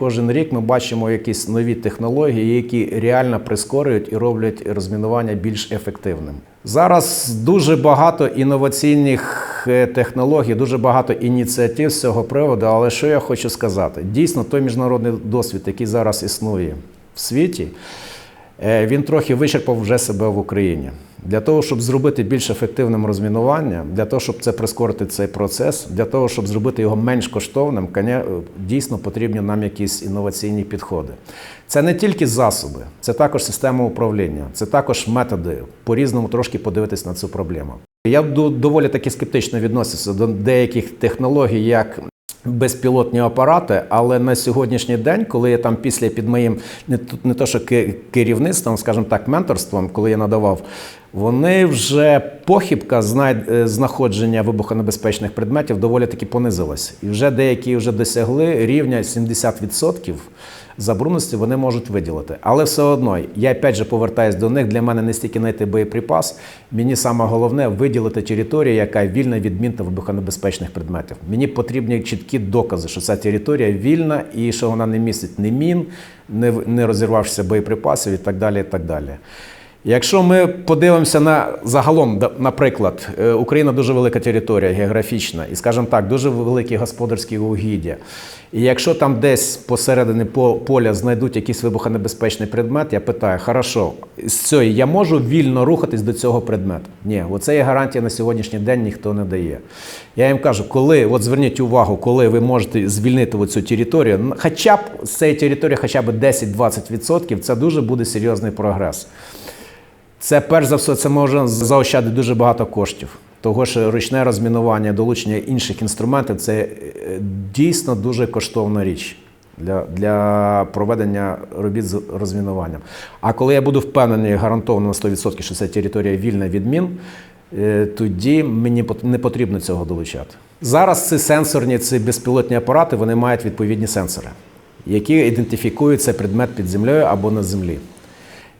Кожен рік ми бачимо якісь нові технології, які реально прискорюють і роблять розмінування більш ефективним. Зараз дуже багато інноваційних е, технологій, дуже багато ініціатив з цього приводу. Але що я хочу сказати? Дійсно, той міжнародний досвід, який зараз існує в світі, він трохи вичерпав вже себе в Україні. Для того, щоб зробити більш ефективним розмінування, для того, щоб це прискорити цей процес, для того, щоб зробити його менш коштовним, коня- дійсно потрібні нам якісь інноваційні підходи. Це не тільки засоби, це також система управління, це також методи по-різному трошки подивитись на цю проблему. Я до- доволі таки скептично відносився до деяких технологій, як безпілотні апарати, але на сьогоднішній день, коли я там після під моїм не тут не то що керівництвом, скажімо так, менторством, коли я надавав, вони вже похибка е, знаходження вибухонебезпечних предметів доволі таки понизилась. І вже деякі вже досягли рівня 70% забрудненості вони можуть виділити. Але все одно, я опять же повертаюсь до них. Для мене не стільки знайти боєприпас. Мені саме головне виділити територію, яка вільна від мін та вибухонебезпечних предметів. Мені потрібні чіткі докази, що ця територія вільна і що вона не містить ні мін, не, не розірвавшися боєприпасів і так далі. І так далі. Якщо ми подивимося на загалом, наприклад, е, Україна дуже велика територія географічна, і, скажімо так, дуже великі господарські угіддя. І якщо там десь посередині по- поля знайдуть якийсь вибухонебезпечний предмет, я питаю, хорошо, з цієї я можу вільно рухатись до цього предмету? Ні, оце є гарантія на сьогоднішній день ніхто не дає. Я їм кажу, коли, от зверніть увагу, коли ви можете звільнити цю територію, хоча б з цієї території хоча б 10-20%, це дуже буде серйозний прогрес. Це перш за все, це може заощадити дуже багато коштів. Того що ручне розмінування, долучення інших інструментів це е, дійсно дуже коштовна річ для, для проведення робіт з розмінуванням. А коли я буду впевнений гарантовано на 100%, що ця територія вільна від мін, е, тоді мені не потрібно цього долучати. Зараз ці сенсорні, ці безпілотні апарати вони мають відповідні сенсори, які ідентифікують цей предмет під землею або на землі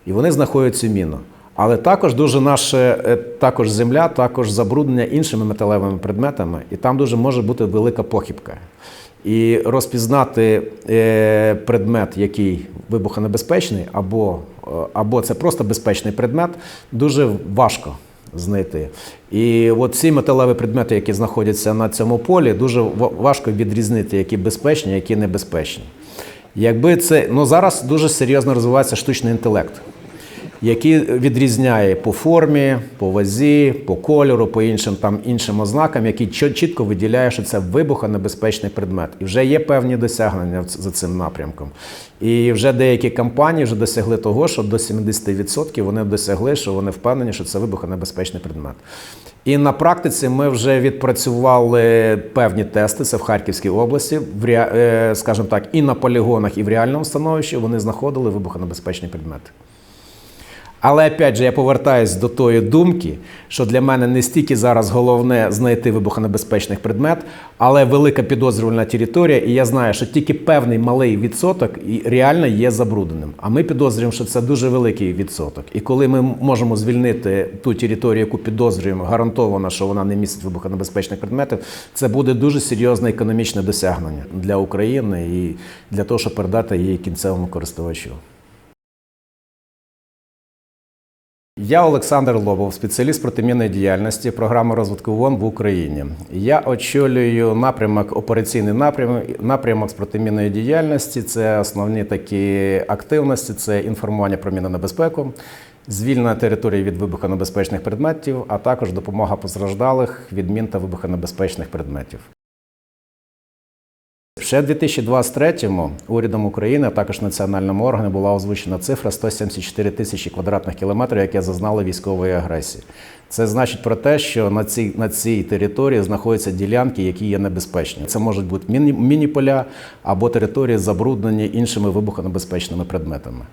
і вони знаходять цю міну. Але також дуже наша е, також земля, також забруднення іншими металевими предметами, і там дуже може бути велика похибка. І розпізнати е, предмет, який вибухонебезпечний, або, е, або це просто безпечний предмет, дуже важко знайти. І от ці металеві предмети, які знаходяться на цьому полі, дуже важко відрізнити, які безпечні, які небезпечні. Якби це ну зараз дуже серйозно розвивається штучний інтелект, який відрізняє по формі, по вазі, по кольору, по іншим там іншим ознакам, який чітко виділяє, що це вибухонебезпечний предмет. І вже є певні досягнення за цим напрямком. І вже деякі компанії вже досягли того, що до 70% вони досягли, що вони впевнені, що це вибухонебезпечний предмет. І на практиці ми вже відпрацювали певні тести. Це в Харківській області, в е, скажімо так, і на полігонах, і в реальному становищі вони знаходили вибухонебезпечні предмети. Але опять же, я повертаюсь до тої думки, що для мене не стільки зараз головне знайти вибухонебезпечний предмет, але велика підозрювальна територія, і я знаю, що тільки певний малий відсоток реально є забрудненим. А ми підозрюємо, що це дуже великий відсоток. І коли ми можемо звільнити ту територію, яку підозрюємо, гарантовано, що вона не містить вибухонебезпечних предметів, це буде дуже серйозне економічне досягнення для України і для того, щоб передати її кінцевому користувачу. Я Олександр Лобов, спеціаліст протимінної діяльності програми розвитку ООН в Україні. Я очолюю напрямок, операційний напрямок, напрямок з протимінної діяльності. Це основні такі активності: це інформування про мінну небезпеку, звільнення території від вибухонебезпечних предметів, а також допомога постраждалих від мін та вибухонебезпечних предметів. Ще в 2023-му урядом України, а також національним органам була озвучена цифра 174 тисячі квадратних кілометрів, яке зазнали військової агресії. Це значить про те, що на цій, на цій території знаходяться ділянки, які є небезпечні. Це можуть бути міні, міні-поля або території, забруднені іншими вибухонебезпечними предметами.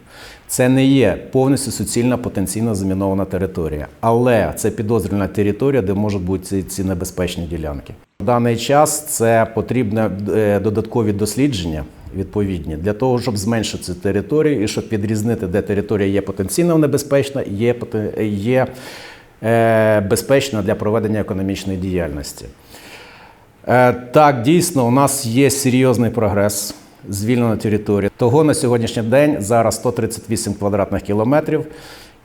Це не є повністю суцільна потенційно замінована територія, але це підозрювана територія, де можуть бути ці, ці небезпечні ділянки. Даний час це потрібні е, додаткові дослідження відповідні для того, щоб зменшити територію і щоб підрізнити, де територія є потенційно небезпечна, є, є е, безпечна для проведення економічної діяльності. Е, Так, дійсно, у нас є серйозний прогрес звільнено територію. Того на сьогоднішній день зараз 138 квадратних кілометрів,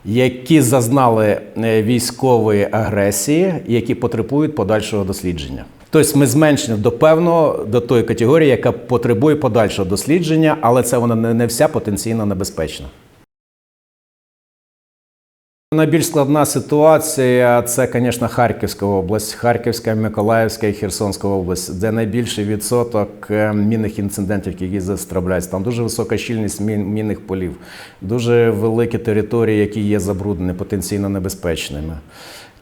які зазнали е, військової агресії, які потребують подальшого дослідження. Тобто ми зменшені до певного до тої категорії, яка потребує подальшого дослідження, але це вона не, вся потенційно небезпечна. Найбільш складна ситуація це, звісно, Харківська область, Харківська, Миколаївська і Херсонська область, де найбільший відсоток е, мінних інцидентів, які застрабляються. Там дуже висока щільність мін- мінних полів, дуже великі території, які є забруднені, потенційно небезпечними.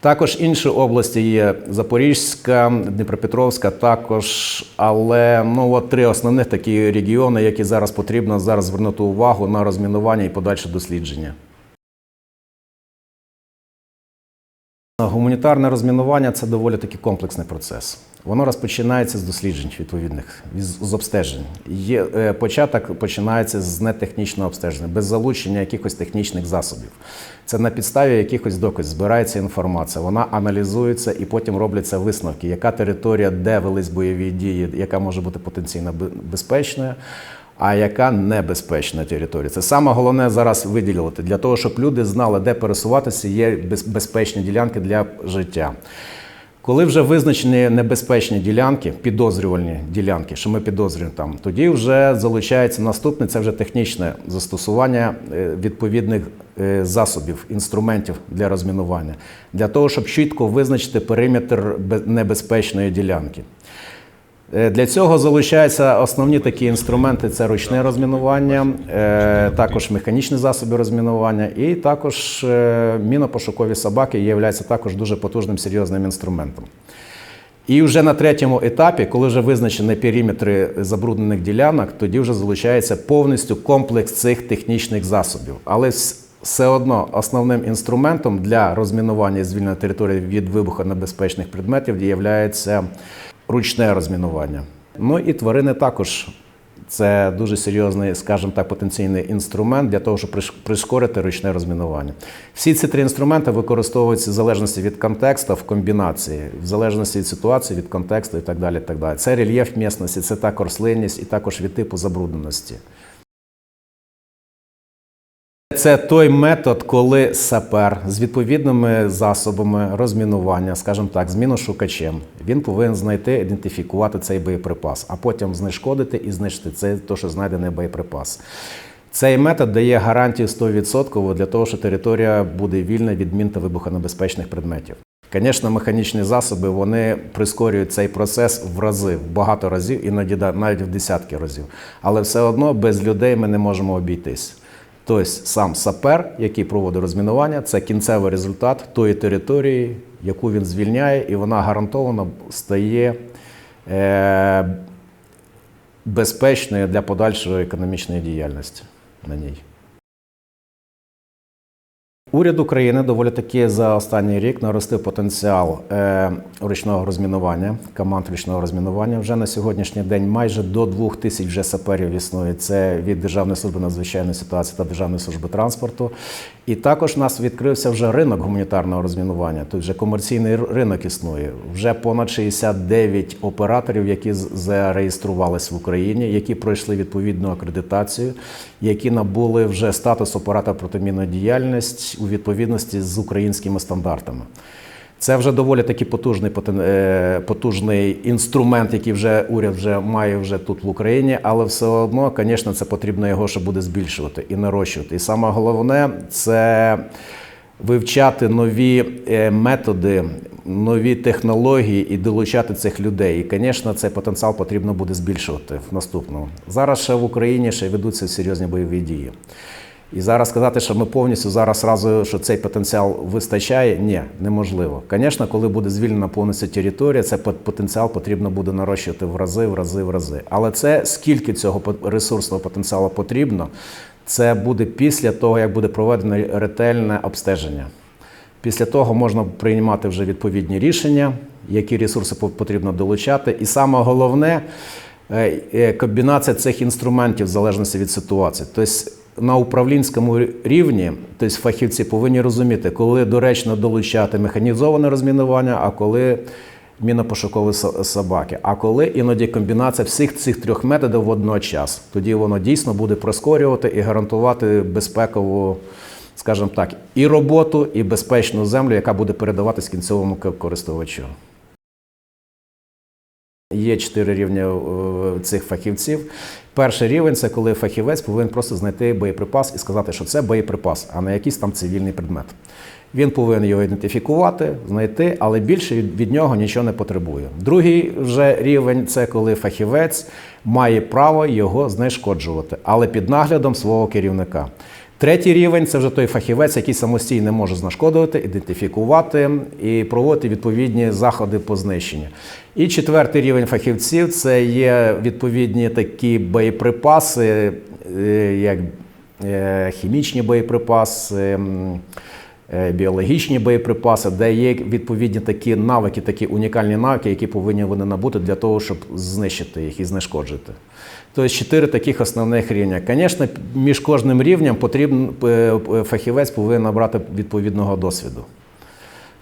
Також інші області є Запорізька, Дніпропетровська, також, але ну от три основних такі регіони, які зараз потрібно зараз звернути увагу на розмінування і подальше дослідження. Гуманітарне розмінування це доволі таки комплексний процес. Воно розпочинається з досліджень відповідних, з обстежень. Є, е, початок починається з нетехнічного обстеження, без залучення якихось технічних засобів. Це на підставі якихось доказів збирається інформація, вона аналізується і потім робляться висновки, яка територія, де велись бойові дії, яка може бути потенційно безпечною. А яка небезпечна територія? Це саме головне зараз виділити для того, щоб люди знали, де пересуватися, є безпечні ділянки для життя. Коли вже визначені небезпечні ділянки, підозрювальні ділянки, що ми підозрюємо там, тоді вже залучається наступне, це вже технічне застосування е, відповідних е, засобів, інструментів для розмінування, для того, щоб чітко визначити периметр небезпечної ділянки. Е, Для цього залучаються основні такі інструменти: це ручне розмінування, е, також механічні засоби розмінування, і також е, мінопошукові собаки являються також дуже потужним серйозним інструментом. І вже на третьому етапі, коли вже визначені периметри забруднених ділянок, тоді вже залучається повністю комплекс цих технічних засобів. Але все одно основним інструментом для розмінування і звільнення території від вибухонебезпечних предметів є ручне розмінування. Ну і тварини також. Це дуже серйозний, скажімо так, потенційний інструмент для того, щоб прискорити ручне розмінування. Всі ці три інструменти використовуються в залежності від контексту, в комбінації, в залежності від ситуації, від контексту і так далі. І так далі. Це рельєф місності, це також рослинність і також від типу забрудненості. Це той метод, коли сапер з відповідними засобами розмінування, скажімо так, з міношукачем, він повинен знайти, ідентифікувати цей боєприпас, а потім знешкодити і знищити цей то, що знайдений боєприпас. Цей метод дає гарантію 100% для того, що територія буде вільна від мін та вибухонебезпечних предметів. Звісно, механічні засоби вони прискорюють цей процес в рази, в багато разів, іноді навіть в десятки разів. Але все одно без людей ми не можемо обійтись. Тобто сам сапер, який проводить розмінування, це кінцевий результат тої території, яку він звільняє, і вона гарантовано стає е, безпечною для подальшої економічної діяльності на ній. Уряд України доволі таки за останній рік наростив потенціал е, ручного розмінування, команд ручного розмінування. Вже на сьогоднішній день майже до двох тисяч вже саперів існує. Це від Державної служби надзвичайної ситуації та Державної служби транспорту. І також у нас відкрився вже ринок гуманітарного розмінування. Тут вже комерційний ринок існує. Вже понад 69 операторів, які зареєструвались в Україні, які пройшли відповідну акредитацію, які набули вже статус оператора протимінної діяльності у відповідності з українськими стандартами. Це вже доволі таки потужний е, потужний інструмент, який вже уряд вже має вже тут в Україні, але все одно, звісно, це потрібно його ще буде збільшувати і нарощувати. І саме головне це вивчати нові е, методи, нові технології і долучати цих людей. І, звісно, цей потенціал потрібно буде збільшувати в наступному. Зараз ще в Україні ще ведуться серйозні бойові дії. І зараз сказати, що ми повністю зараз разу, що цей потенціал вистачає, ні, неможливо. Звісно, коли буде звільнена повністю територія, цей пот- потенціал потрібно буде нарощувати в рази, в рази, в рази. Але це скільки цього ресурсного потенціалу потрібно, це буде після того, як буде проведено ретельне обстеження. Після того можна приймати вже відповідні рішення, які ресурси потрібно долучати. І саме головне е, е, комбінація цих інструментів в залежності від ситуації. Тобто на управлінському рівні, тобто фахівці повинні розуміти, коли доречно долучати механізоване розмінування, а коли мінопошукові собаки. А коли іноді комбінація всіх цих трьох методів водночас, тоді воно дійсно буде прискорювати і гарантувати безпекову, скажімо так, і роботу, і безпечну землю, яка буде передаватись кінцевому користувачу. Є чотири рівня е, цих фахівців. Перший рівень це коли фахівець повинен просто знайти боєприпас і сказати, що це боєприпас, а не якийсь там цивільний предмет. Він повинен його ідентифікувати, знайти, але більше від, нього нічого не потребує. Другий вже рівень це коли фахівець має право його знешкоджувати, але під наглядом свого керівника. Третій рівень це вже той фахівець, який самостійно може знашкодувати, ідентифікувати і проводити відповідні заходи по знищенню. І четвертий рівень фахівців це є відповідні такі боєприпаси, е, як е, хімічні боєприпаси. Е, Біологічні боєприпаси, де є відповідні такі навики, такі унікальні навики, які повинні вони набути для того, щоб знищити їх і знешкоджити. Тобто чотири таких основних рівня. Звісно, між кожним рівнем потрібен е, фахівець повинен набрати відповідного досвіду.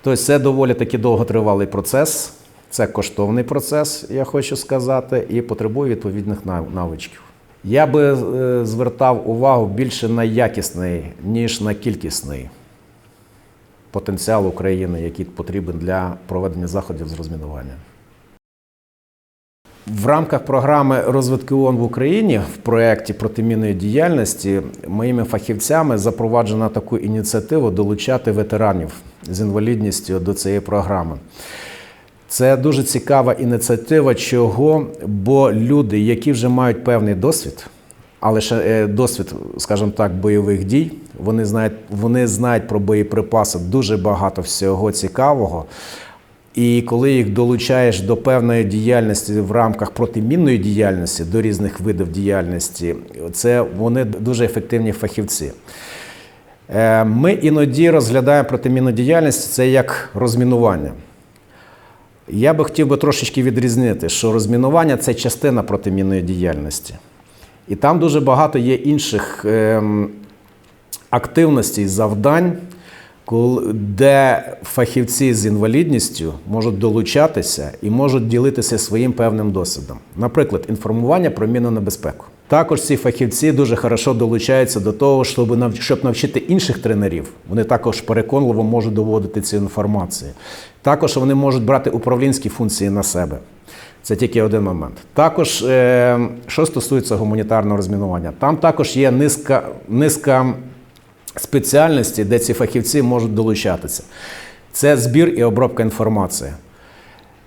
Тобто це доволі таки довготривалий процес, це коштовний процес, я хочу сказати, і потребує відповідних навичків. Я би е, звертав увагу більше на якісний, ніж на кількісний потенціал України, який потрібен для проведення заходів з розмінування. В рамках програми розвитку ООН в Україні в проєкті протимінної діяльності моїми фахівцями запроваджена таку ініціативу долучати ветеранів з інвалідністю до цієї програми. Це дуже цікава ініціатива, чого, бо люди, які вже мають певний досвід, але ще е, досвід, скажімо так, бойових дій, вони знають, вони знають про боєприпаси дуже багато всього цікавого. І коли їх долучаєш до певної діяльності в рамках протимінної діяльності, до різних видів діяльності, це вони дуже ефективні фахівці. Е, Ми іноді розглядаємо протимінну діяльність це як розмінування. Я би хотів би трошечки відрізнити, що розмінування це частина протимінної діяльності. І там дуже багато є інших ем, активностей, завдань, де фахівці з інвалідністю можуть долучатися і можуть ділитися своїм певним досвідом. Наприклад, інформування про мінну небезпеку. Також ці фахівці дуже хорошо долучаються до того, щоб навчити інших тренерів. Вони також переконливо можуть доводити цю інформацію. Також вони можуть брати управлінські функції на себе. Це тільки один момент. Також, е, що стосується гуманітарного розмінування, там також є низка, низка спеціальностей, де ці фахівці можуть долучатися. Це збір і обробка інформації.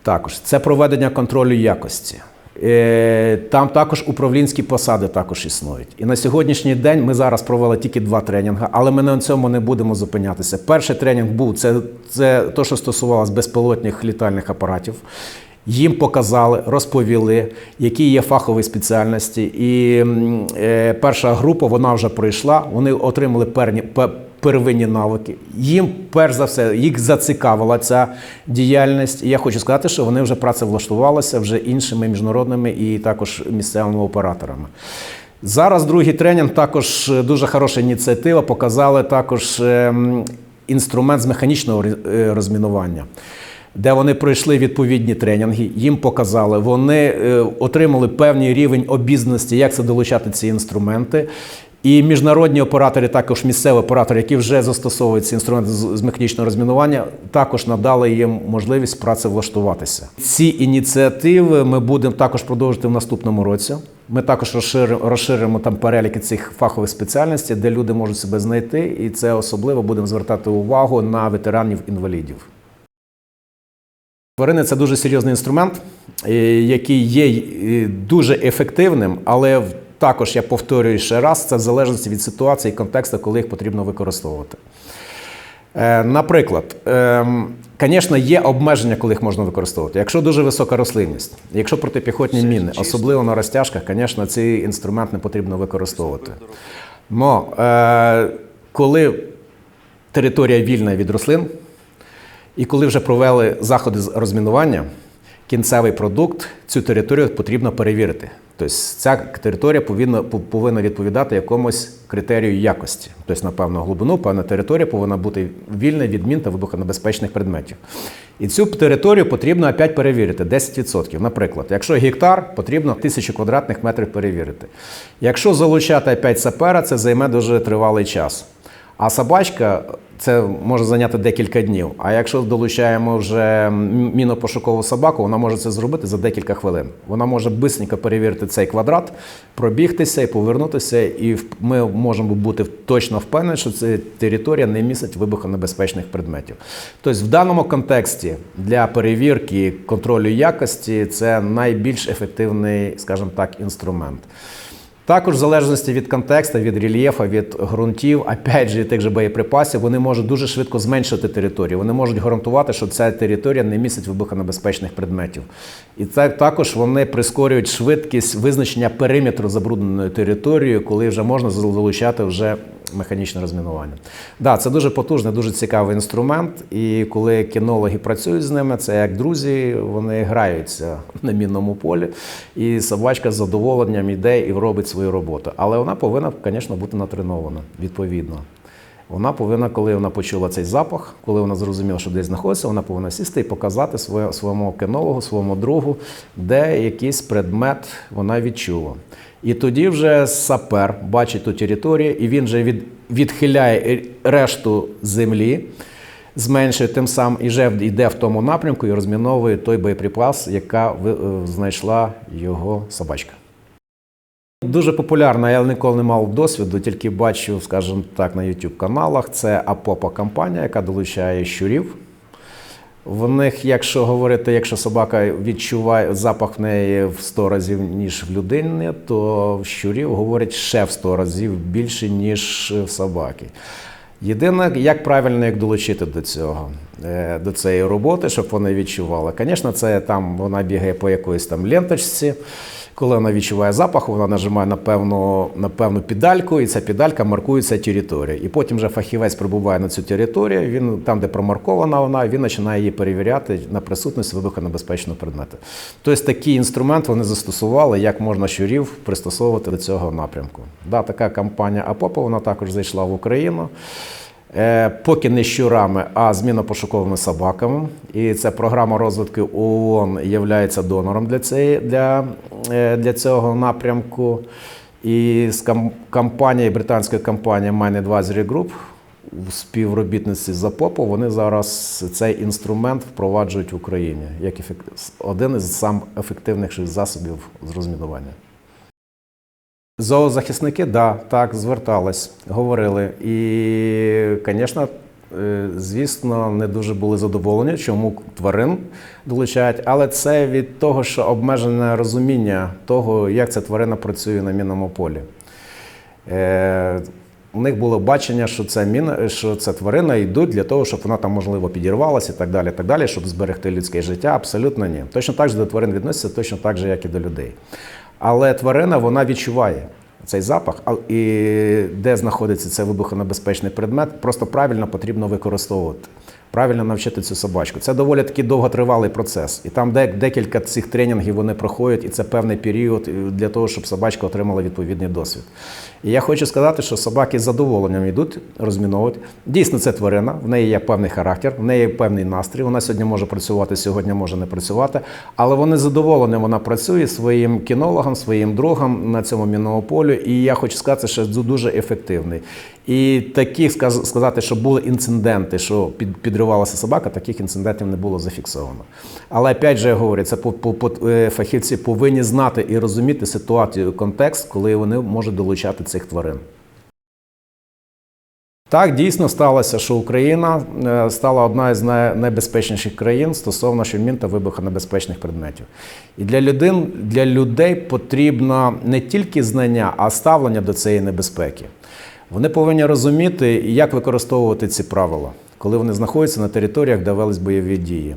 Також це проведення контролю якості. Е, Там також управлінські посади також існують. І на сьогоднішній день ми зараз провели тільки два тренінги, але ми на цьому не будемо зупинятися. Перший тренінг був це, це те, що стосувалося безпілотних літальних апаратів. Їм показали, розповіли, які є фахові спеціальності. І е, перша група вона вже пройшла. Вони отримали перні, первинні навики. Їм, перш за все, їх зацікавила ця діяльність. І я хочу сказати, що вони вже працевлаштувалися вже іншими міжнародними і також місцевими операторами. Зараз другий тренінг також е, дуже хороша ініціатива. Показали також ем, інструмент з механічного е, розмінування де вони пройшли відповідні тренінги, їм показали, вони е, отримали певний рівень обізнаності, як це долучати ці інструменти. І міжнародні оператори, також місцеві оператори, які вже застосовують ці інструменти з механічного розмінування, також надали їм можливість працевлаштуватися. Ці ініціативи ми будемо також продовжувати в наступному році. Ми також розширимо, розширимо там переліки цих фахових спеціальностей, де люди можуть себе знайти, і це особливо будемо звертати увагу на ветеранів-інвалідів. Тварини це дуже серйозний інструмент, е, який є е, дуже ефективним, але також я повторюю ще раз, це в залежності від ситуації і контексту, коли їх потрібно використовувати. Е, Наприклад, звісно, є обмеження, коли їх можна використовувати. Якщо дуже висока рослинність, якщо протипіхотні міни, особливо на розтяжках, звісно, цей інструмент не потрібно використовувати. Но коли територія вільна від рослин, і коли вже провели заходи з розмінування, кінцевий продукт, цю територію потрібно перевірити. Тобто ця територія повинна, повинна відповідати якомусь критерію якості. Тобто, на певну глибину, певна територія повинна бути вільна від мін та вибухонебезпечних предметів. І цю територію потрібно опять перевірити 10%. Наприклад, якщо гектар, потрібно 1000 квадратних метрів перевірити. Якщо залучати опять сапера, це займе дуже тривалий час. А собачка це може зайняти декілька днів. А якщо долучаємо вже мінопошукову собаку, вона може це зробити за декілька хвилин. Вона може бисенько перевірити цей квадрат, пробігтися і повернутися, і ми можемо бути точно впевнені, що ця територія не містить вибухонебезпечних предметів. Тобто, в даному контексті для перевірки контролю якості це найбільш ефективний, скажімо так, інструмент. Також в залежності від контексту, від рельєфа, від ґрунтів, опять же, тих же боєприпасів, вони можуть дуже швидко зменшити територію. Вони можуть гарантувати, що ця територія не містить вибухонебезпечних предметів. І це також вони прискорюють швидкість визначення периметру забрудненої території, коли вже можна залучати вже механічне розмінування. Да, це дуже потужний, дуже цікавий інструмент. І коли кінологи працюють з ними, це як друзі, вони граються на мінному полі, і собачка з задоволенням йде і робить свою роботу. Але вона повинна, звісно, бути натренована відповідно. Вона повинна, коли вона почула цей запах, коли вона зрозуміла, що десь знаходиться, вона повинна сісти і показати своє, своєму кінологу, своєму другу, де якийсь предмет вона відчула. І тоді вже сапер бачить ту територію, і він вже від, відхиляє решту землі, зменшує тим самим і вже йде в тому напрямку і розміновує той боєприпас, яка е, знайшла його собачка. Дуже популярна, я ніколи не мав досвіду, тільки бачу, скажімо так, на youtube каналах. Це Апопа компанія, яка долучає щурів. В них, якщо говорити, якщо собака відчуває запах в неї в 100 разів, ніж в людини, то в щурів говорять ще в 100 разів більше, ніж в собаки. Єдине, як правильно їх долучити до цього, е, до цієї роботи, щоб вони відчували. Звісно, це там вона бігає по якоїсь там ленточці. Коли вона відчуває запах, вона нажимає на певну, на певну педальку, і ця педалька маркується територія. І потім вже фахівець прибуває на цю територію. Він там, де промаркована вона, він починає її перевіряти на присутність вибухонебезпечного предмету. Тобто такий інструмент вони застосували, як можна щурів пристосовувати до цього напрямку. Да, така компанія Апопа вона також зайшла в Україну. Е, Поки не щурами, а змінопошуковими собаками. І ця програма розвитку ООН є донором для, цієї, для, е, для цього напрямку. І з компанією, британською компанією Mine Advisory Group в співробітниці з АПОПО вони зараз цей інструмент впроваджують в Україні як один із сам засобів з розмінування. Зоозахисники, да, так, звертались, говорили. І, звісно, е, звісно, не дуже були задоволені, чому тварин долучають, але це від того, що обмежене розуміння того, як ця тварина працює на мінному полі. Е, у них було бачення, що це міна, що це тварина йдуть для того, щоб вона там можливо підірвалася і так далі, так далі, щоб зберегти людське життя. Абсолютно ні. Точно так же до тварин відносяться, точно так же, як і до людей. Але тварина вона відчуває цей запах, а- і де знаходиться цей вибухонебезпечний предмет, просто правильно потрібно використовувати. Правильно навчити цю собачку. Це доволі таки довготривалий процес. І там декілька цих тренінгів вони проходять, і це певний період е, для того, щоб собачка отримала відповідний досвід. І я хочу сказати, що собаки з задоволенням йдуть розміновувати. Дійсно, це тварина, в неї є певний характер, в неї є певний настрій. Вона сьогодні може працювати, сьогодні може не працювати. Але вони задоволені, вона працює своїм кінологом, своїм другом на цьому мінному полю. І я хочу сказати, що дуже ефективний. І таких сказати, що були інциденти, що під, підривалася собака, таких інцидентів не було зафіксовано. Але опять же я говорю, це по, по, по, е, фахівці повинні знати і розуміти ситуацію, контекст, коли вони можуть долучати цих тварин. Так, дійсно сталося, що Україна е, стала одна із найбезпечніших країн стосовно щомін та вибухонебезпечних предметів. І для людей, для людей потрібно не тільки знання, а ставлення до цієї небезпеки. Вони повинні розуміти, як використовувати ці правила, коли вони знаходяться на територіях, де велись бойові дії.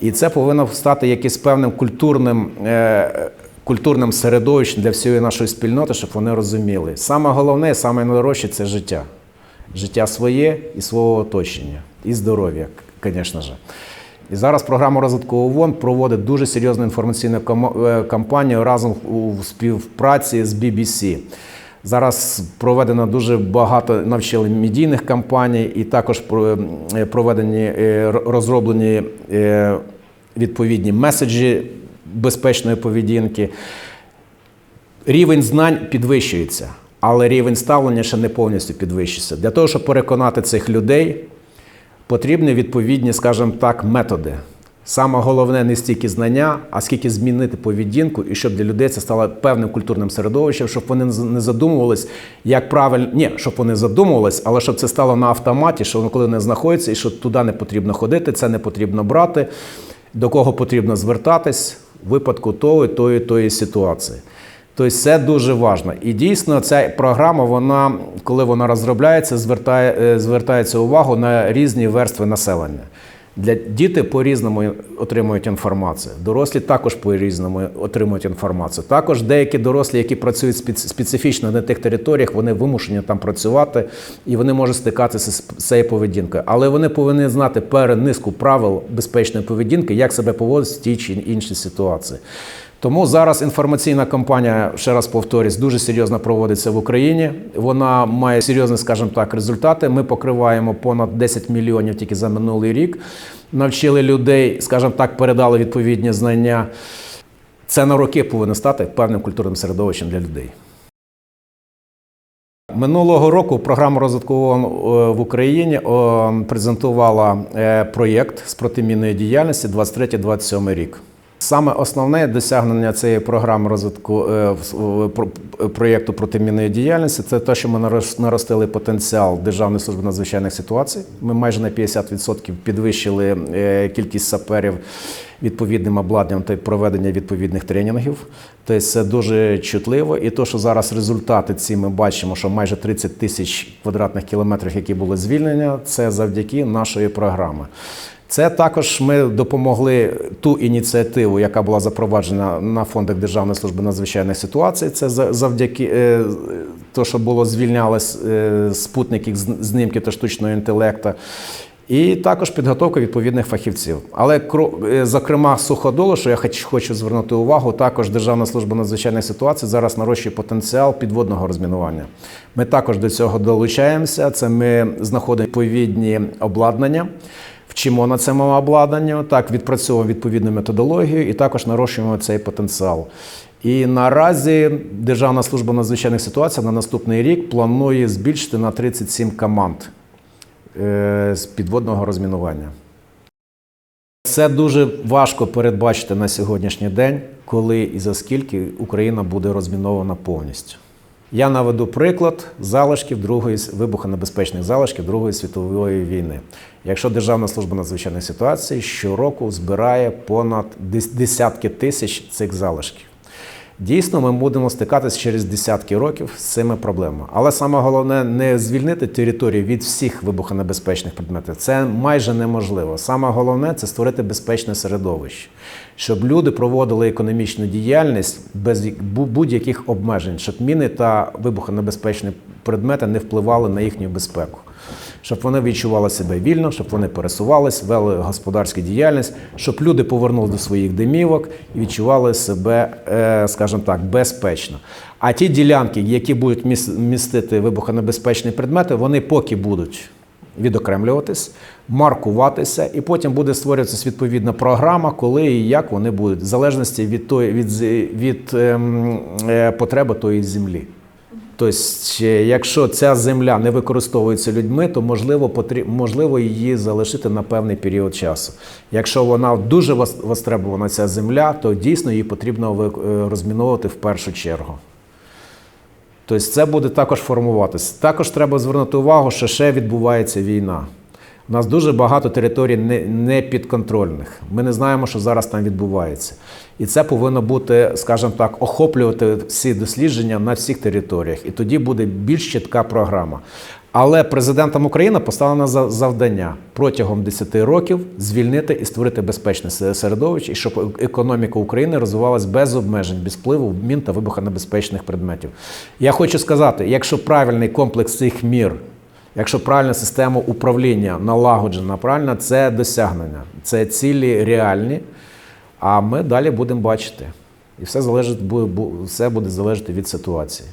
І це повинно стати якимось певним культурним, е, культурним середовищем для всієї нашої спільноти, щоб вони розуміли. Саме головне, саме найдорожче це життя. Життя своє і свого оточення, і здоров'я, звісно ж. І зараз програма розвитку ООН проводить дуже серйозну інформаційну е, кампанію разом у співпраці з BBC. Зараз проведено дуже багато навчили медійних кампаній, і також про- е, проведені е, розроблені е, відповідні меседжі безпечної поведінки. Рівень знань підвищується, але рівень ставлення ще не повністю підвищується. Для того, щоб переконати цих людей, потрібні відповідні, скажімо так, методи. Саме головне не стільки знання, а скільки змінити поведінку, і щоб для людей це стало певним культурним середовищем, щоб вони не задумувались, як правильно, ні, щоб вони задумувались, але щоб це стало на автоматі, що воно коли не знаходиться, і що туди не потрібно ходити, це не потрібно брати, до кого потрібно звертатись в випадку тої, тої, тої ситуації. Тобто це дуже важливо. І дійсно, ця програма, вона, коли вона розробляється, звертає, е, звертається увагу на різні верстви населення. Для діти по-різному отримують інформацію. Дорослі також по-різному отримують інформацію. Також деякі дорослі, які працюють спец- специфічно на тих територіях, вони вимушені там працювати і вони можуть стикатися з цією поведінкою. Але вони повинні знати перед низку правил безпечної поведінки, як себе поводити в тій чи іншій ситуації. Тому зараз інформаційна кампанія, ще раз повторюсь, дуже серйозно проводиться в Україні. Вона має серйозні, скажімо так, результати. Ми покриваємо понад 10 мільйонів тільки за минулий рік. Навчили людей, скажімо так, передали відповідні знання. Це на роки повинно стати певним культурним середовищем для людей. Минулого року програма розвитку ООН е, в Україні презентувала е, проєкт з протимінної діяльності 23-27 рік. Саме основне досягнення цієї програми розвитку е, про- проєкту протимінної діяльності це те, що ми наростили потенціал Державної служби надзвичайних ситуацій. Ми майже на 50% підвищили е, кількість саперів відповідним обладнанням та проведення відповідних тренінгів. Тобто це дуже чутливо. І то, що зараз результати ці ми бачимо, що майже 30 тисяч квадратних кілометрів, які були звільнені, це завдяки нашої програми. Це також ми допомогли ту ініціативу, яка була запроваджена на фондах Державної служби надзвичайних ситуацій. Це завдяки е, то, що було звільнялось е, спутників з- знімків та штучного інтелекту. І також підготовка відповідних фахівців. Але е, зокрема, суходолу, що я хочу звернути увагу, також Державна служба надзвичайних ситуацій зараз нарощує потенціал підводного розмінування. Ми також до цього долучаємося. Це ми знаходимо відповідні обладнання. Вчимо на цьому обладнанню, так відпрацьовуємо відповідну методологію і також нарощуємо цей потенціал. І наразі Державна служба надзвичайних ситуацій на наступний рік планує збільшити на 37 команд е, з підводного розмінування. Це дуже важко передбачити на сьогоднішній день, коли і за скільки Україна буде розмінована повністю. Я наведу приклад залишків другої вибухонебезпечних залишків Другої світової війни. Якщо Державна служба надзвичайних ситуацій щороку збирає понад дес- десятки тисяч цих залишків. Дійсно, ми будемо стикатися через десятки років з цими проблемами. Але саме головне не звільнити територію від всіх вибухонебезпечних предметів. Це майже неможливо. Саме головне це створити безпечне середовище, щоб люди проводили економічну діяльність без будь-яких обмежень, щоб міни та вибухонебезпечні предмети не впливали на їхню безпеку. Щоб вони відчували себе вільно, щоб вони пересувались, вели господарську діяльність, щоб люди повернули до своїх домівок і відчували себе, е, скажімо так, безпечно. А ті ділянки, які будуть містити вибухонебезпечні предмети, вони поки будуть відокремлюватись, маркуватися, і потім буде створюватися відповідна програма, коли і як вони будуть, в залежності від тої від, від ем, е, потреби тої землі. Тобто, е, якщо ця земля не використовується людьми, то можливо потріб, можливо її залишити на певний період часу. Якщо вона дуже востребована ця земля, то дійсно її потрібно е, розміновувати в першу чергу. Тобто це буде також формуватися. Також треба звернути увагу, що ще відбувається війна. У нас дуже багато територій не- непідконтрольних. Ми не знаємо, що зараз там відбувається. І це повинно бути, скажімо так, охоплювати всі дослідження на всіх територіях. І тоді буде більш чітка програма. Але президентом України поставлено за- завдання протягом 10 років звільнити і створити безпечне середовище, і щоб економіка України розвивалась без обмежень, без впливу мін та вибухонебезпечних предметів. Я хочу сказати, якщо правильний комплекс цих мір Якщо правильна система управління налагоджена, правильно, це досягнення, це цілі реальні. А ми далі будемо бачити. І все залежить, все буде залежати від ситуації.